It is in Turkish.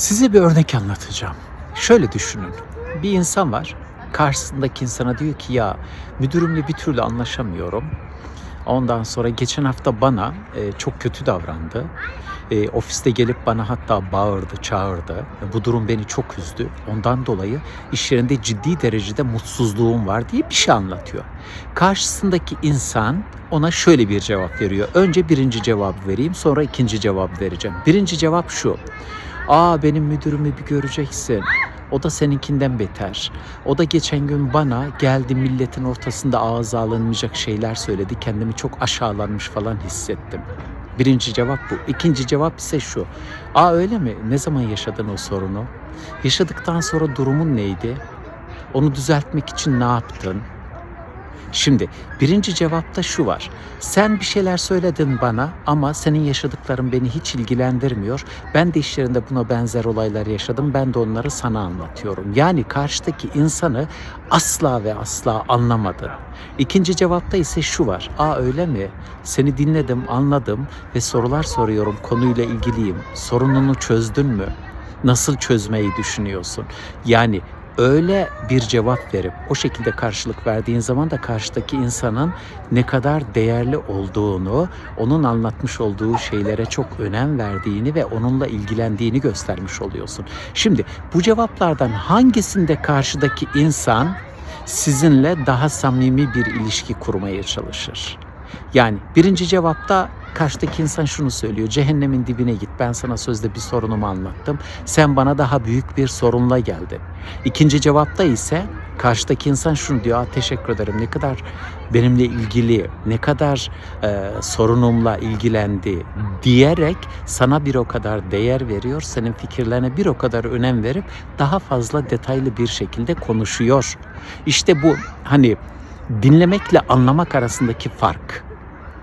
Size bir örnek anlatacağım. Şöyle düşünün. Bir insan var. Karşısındaki insana diyor ki ya müdürümle bir türlü anlaşamıyorum. Ondan sonra geçen hafta bana e, çok kötü davrandı. E, ofiste gelip bana hatta bağırdı, çağırdı. Bu durum beni çok üzdü. Ondan dolayı iş yerinde ciddi derecede mutsuzluğum var diye bir şey anlatıyor. Karşısındaki insan ona şöyle bir cevap veriyor. Önce birinci cevabı vereyim, sonra ikinci cevabı vereceğim. Birinci cevap şu. Aa benim müdürümü bir göreceksin. O da seninkinden beter. O da geçen gün bana geldi milletin ortasında ağza alınmayacak şeyler söyledi. Kendimi çok aşağılanmış falan hissettim. Birinci cevap bu. İkinci cevap ise şu. Aa öyle mi? Ne zaman yaşadın o sorunu? Yaşadıktan sonra durumun neydi? Onu düzeltmek için ne yaptın? Şimdi birinci cevapta şu var. Sen bir şeyler söyledin bana ama senin yaşadıkların beni hiç ilgilendirmiyor. Ben de iş yerinde buna benzer olaylar yaşadım. Ben de onları sana anlatıyorum. Yani karşıdaki insanı asla ve asla anlamadın. İkinci cevapta ise şu var. Aa öyle mi? Seni dinledim, anladım ve sorular soruyorum. Konuyla ilgiliyim. Sorununu çözdün mü? Nasıl çözmeyi düşünüyorsun? Yani öyle bir cevap verip o şekilde karşılık verdiğin zaman da karşıdaki insanın ne kadar değerli olduğunu, onun anlatmış olduğu şeylere çok önem verdiğini ve onunla ilgilendiğini göstermiş oluyorsun. Şimdi bu cevaplardan hangisinde karşıdaki insan sizinle daha samimi bir ilişki kurmaya çalışır? Yani birinci cevapta karşıdaki insan şunu söylüyor. Cehennemin dibine git. Ben sana sözde bir sorunumu anlattım. Sen bana daha büyük bir sorunla geldin. İkinci cevapta ise karşıdaki insan şunu diyor. Teşekkür ederim. Ne kadar benimle ilgili, ne kadar e, sorunumla ilgilendi diyerek sana bir o kadar değer veriyor. Senin fikirlerine bir o kadar önem verip daha fazla detaylı bir şekilde konuşuyor. İşte bu hani dinlemekle anlamak arasındaki fark.